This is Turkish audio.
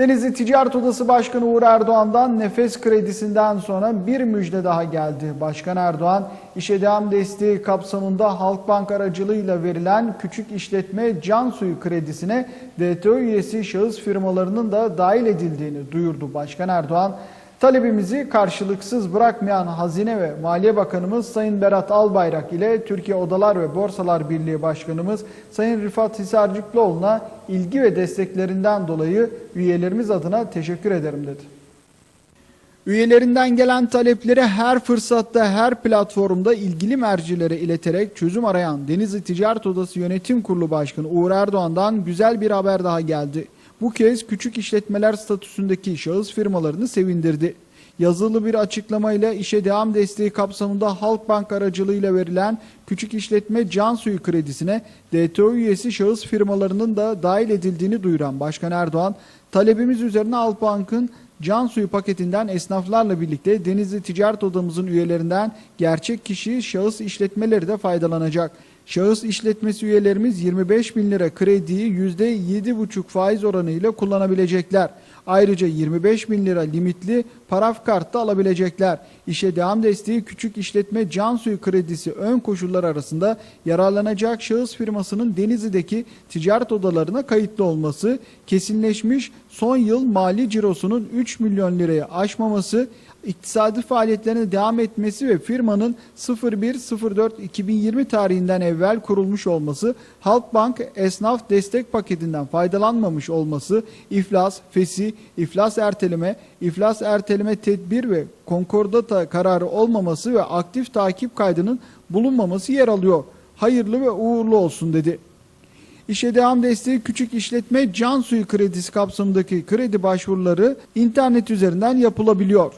Denizli Ticaret Odası Başkanı Uğur Erdoğan'dan nefes kredisinden sonra bir müjde daha geldi. Başkan Erdoğan, işe devam desteği kapsamında Halkbank aracılığıyla verilen küçük işletme can suyu kredisine DTO üyesi şahıs firmalarının da dahil edildiğini duyurdu. Başkan Erdoğan, Talebimizi karşılıksız bırakmayan Hazine ve Maliye Bakanımız Sayın Berat Albayrak ile Türkiye Odalar ve Borsalar Birliği Başkanımız Sayın Rifat Hisarcıklıoğlu'na ilgi ve desteklerinden dolayı üyelerimiz adına teşekkür ederim dedi. Üyelerinden gelen talepleri her fırsatta, her platformda ilgili mercilere ileterek çözüm arayan Denizli Ticaret Odası Yönetim Kurulu Başkanı Uğur Erdoğan'dan güzel bir haber daha geldi. Bu kez küçük işletmeler statüsündeki şahıs firmalarını sevindirdi. Yazılı bir açıklamayla işe devam desteği kapsamında Halkbank aracılığıyla verilen küçük işletme can suyu kredisine DTO üyesi şahıs firmalarının da dahil edildiğini duyuran Başkan Erdoğan, talebimiz üzerine Halkbank'ın can suyu paketinden esnaflarla birlikte Denizli Ticaret Odamızın üyelerinden gerçek kişi şahıs işletmeleri de faydalanacak. Şahıs işletmesi üyelerimiz 25 bin lira krediyi %7,5 faiz oranıyla kullanabilecekler. Ayrıca 25 bin lira limitli paraf kartı alabilecekler. İşe devam desteği küçük işletme can suyu kredisi ön koşullar arasında yararlanacak şahıs firmasının Denizli'deki ticaret odalarına kayıtlı olması, kesinleşmiş son yıl mali cirosunun 3 milyon lirayı aşmaması, iktisadi faaliyetlerine devam etmesi ve firmanın 01.04.2020 tarihinden evvel kurulmuş olması, Halkbank esnaf destek paketinden faydalanmamış olması, iflas, fesi, iflas erteleme, iflas erteleme tedbir ve konkordata kararı olmaması ve aktif takip kaydının bulunmaması yer alıyor. Hayırlı ve uğurlu olsun dedi. İşe devam desteği küçük işletme can suyu kredisi kapsamındaki kredi başvuruları internet üzerinden yapılabiliyor.